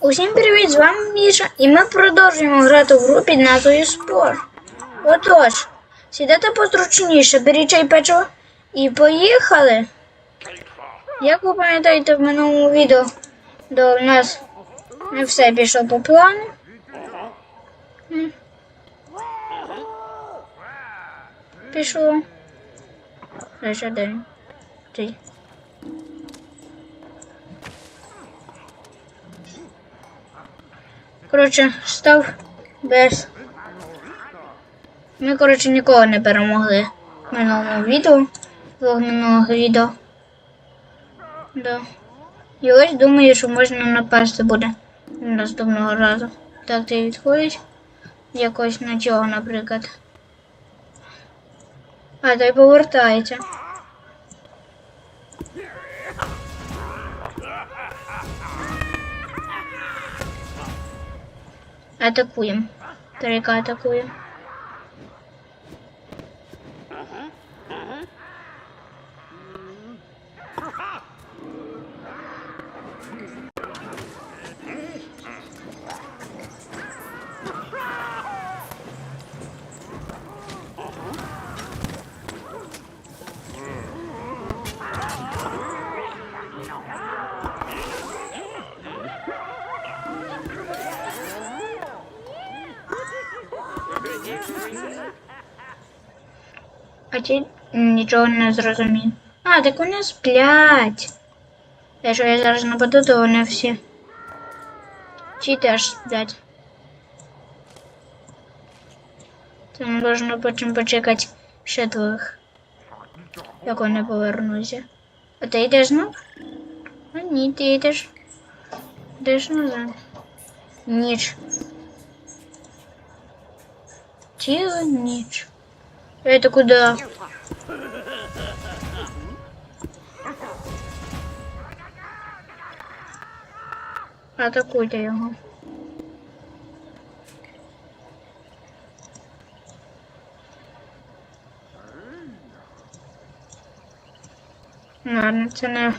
Усім привіт, з вами Міша, і ми продовжуємо грати в гру під назвою Спор. Отож, сідайте позручніше, беріть чай печиво і поїхали. Як ви пам'ятаєте в минулому відео, до нас не все пішло по плану. Пішло. Лише день. Коротше, став без. Ми, коротше, нікого не перемогли в минулому відео. В минулого відео. Да. І ось думаю, що можна напасти буде наступного разу. Так, ти відходиш. Якось на чого, наприклад. А, той повертається. Атакуємо. Тарика атакує. А ті нічого не зрозумів. А, так вони сплять. Якщо я зараз нападу, то вони всі. Ті теж сплять. Це можна потім почекати ще двох. Як вони повернуться. А ти йдеш знов? А ні, ти йдеш. Йдеш назад. Ніч. Ніч. Это куда? Атакуйте його. Ладно, це не.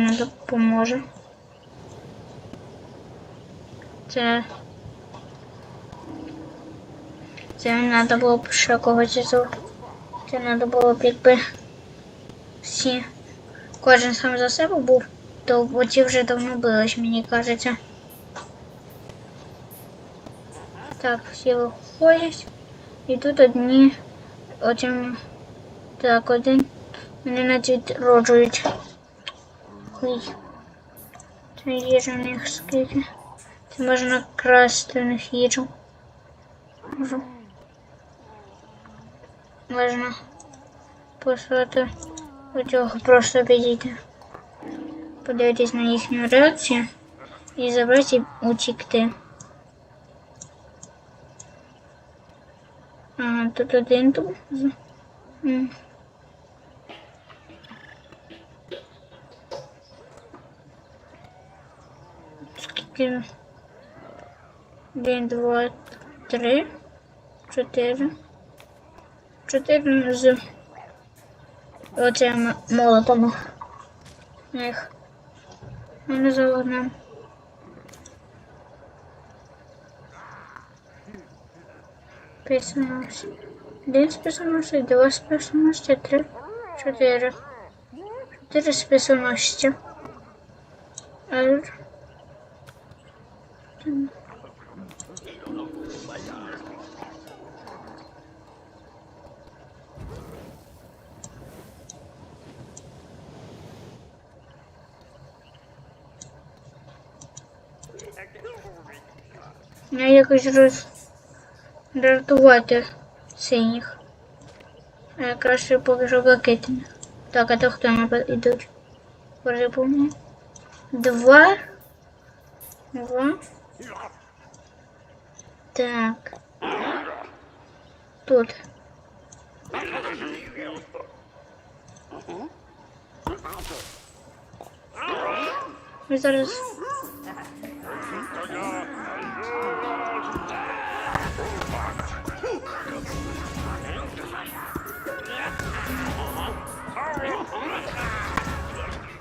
Нам не допоможе. Це. Це не треба було б ще когось із Це треба було б якби всі. Кожен сам за себе був, то оці вже давно бились, мені кажеться. Так, всі виходять. І тут одні один. Так, один. Вони навіть відроджують. Ой. Це їжа в них скільки. Це можна красти в них їжу. Можна послати до цього просто підійти. Подивитись на їхню реакцію і забрати утікти. А, тут один тут. Скільки? Один, два, три, чотири. Чотири з оцими молотами. Їх. Вони за одним. Списаності. Один списаності, два списаності, три, чотири. Чотири списаності. Р. Я якось роз... роздувати синіх. А краще побіжу блакитних. Так, а то хто не йдуть? Перепомню. Два. Два. Так. Тут. Ми зараз.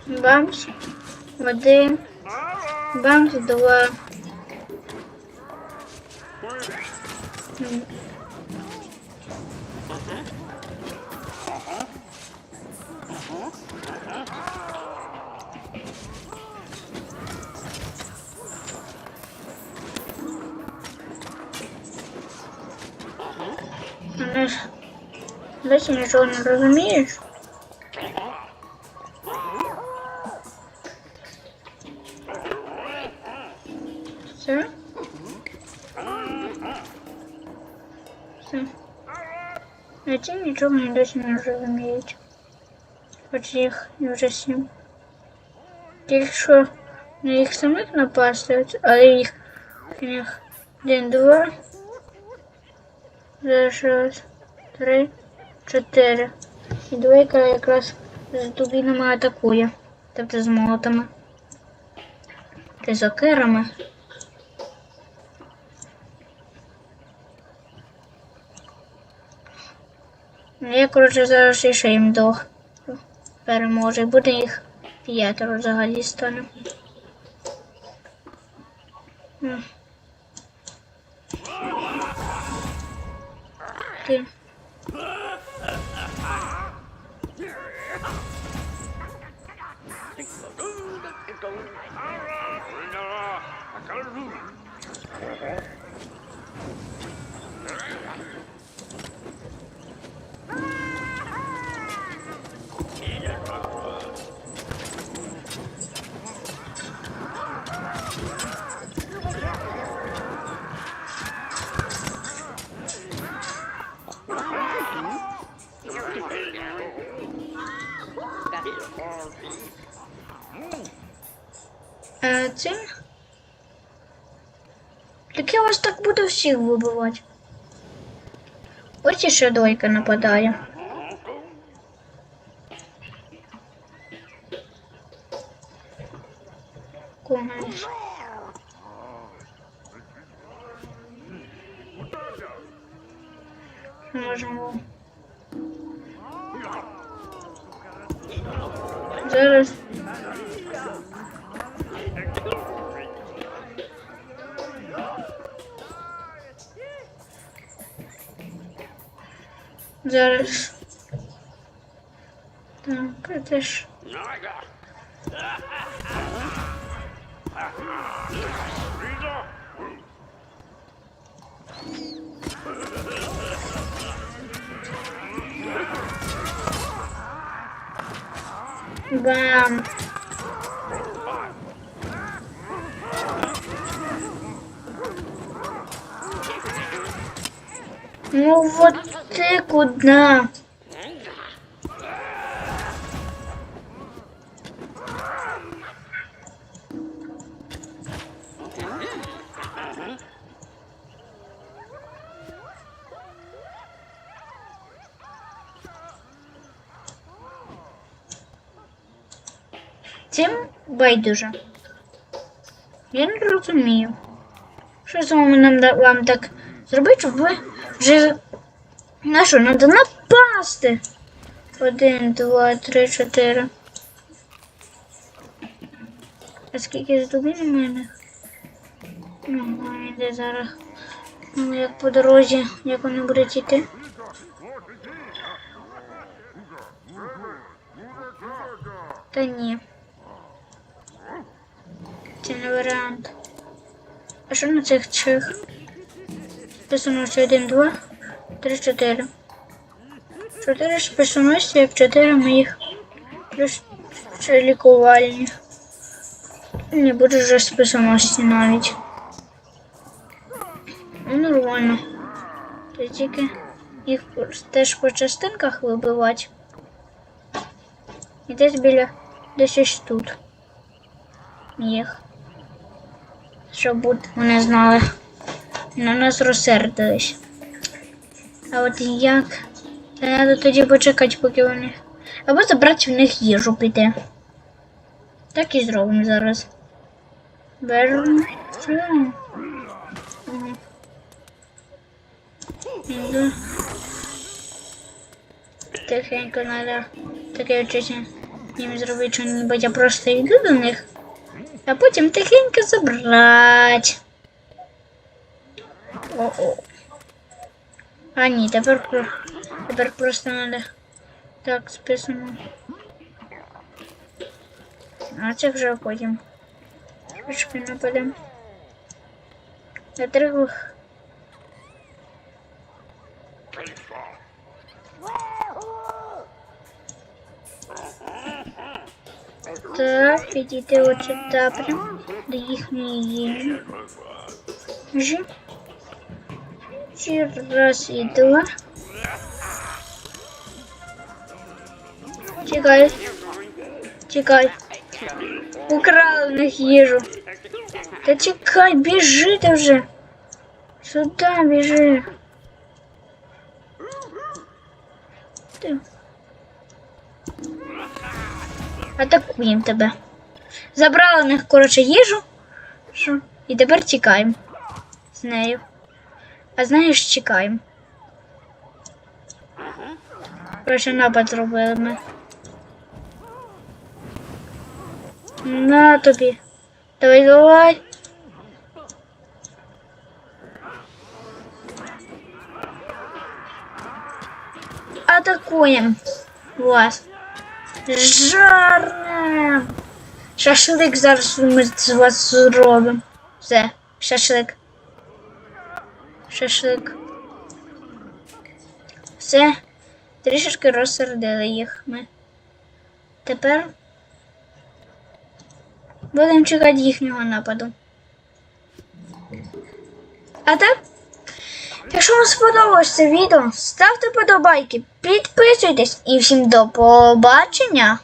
Бамс, води, бамс, два. Досі нічого не розумієш. Все? Все. А ті нічого не досі не розуміють. Хоч їх вже сім. Якщо на їх самих напасти, але їх, їх один, два, зараз раз, три, чотири. І двойка якраз з дубінами атакує. Тобто з молотами. Та з окирами. Ну, Я, коротше, зараз ще їм до переможе. Буде їх п'ятеро взагалі стане. công. Ara, Ara, Akaru. Так я вас так буду всіх вибивати. Ось іще двойка нападає. Когось. Можемо. Зараз. Зараз. Так, це ж. Бам. Ну вот ты куда? Цим байдуже. Я не розумію. Що вами нам вам так зробити, щоб ви вже на що, треба напасти. Один, два, три, чотири. А скільки з дубин у мене? Ну, йде зараз. Ну, як по дорозі, як вони будуть йти. Та ні. Це не варіант. А що на цих чих? Списаності 1, 2, 3, 4. 4 списаності, як 4 моїх. Плюс лікувальні. Не буде вже списаності навіть. Ну, нормально. То тільки їх теж по частинках вибивати. І десь біля десь ось тут. Їх. Щоб вони знали. На нас розсердились. А от як? Треба тоді почекати, поки вони. Або забрати в них їжу піти. Так і зробимо зараз. Беремо. Іду. Тихенько треба таке вчитися їм зробити що-небудь, я просто йду до них, а потім тихенько забрати. О-о. А ні, тепер, про- тепер просто треба так списано. А це вже потім. Трошки нападемо. На трьох. Так, підійти от сюди прям до їхньої їжі. Раз іду. Чекай. Чекай. Украли в них їжу. Чекай, біжи ти вже. Сюди біжи. Ти. Атакуємо тебе. Забрали в них, коротше, їжу. Що? І тепер тікаємо з нею. А знаєш, чекаємо. Коротше, напад зробили ми. На тобі. Давай, давай. Атакуємо вас. Жарне. Шашлик зараз ми з вас зробимо. Все, шашлик. Шашлик. Все. Трішечки розсердили їх ми. Тепер будемо чекати їхнього нападу. А так, якщо вам сподобалось це відео, ставте подобайки, підписуйтесь і всім до побачення!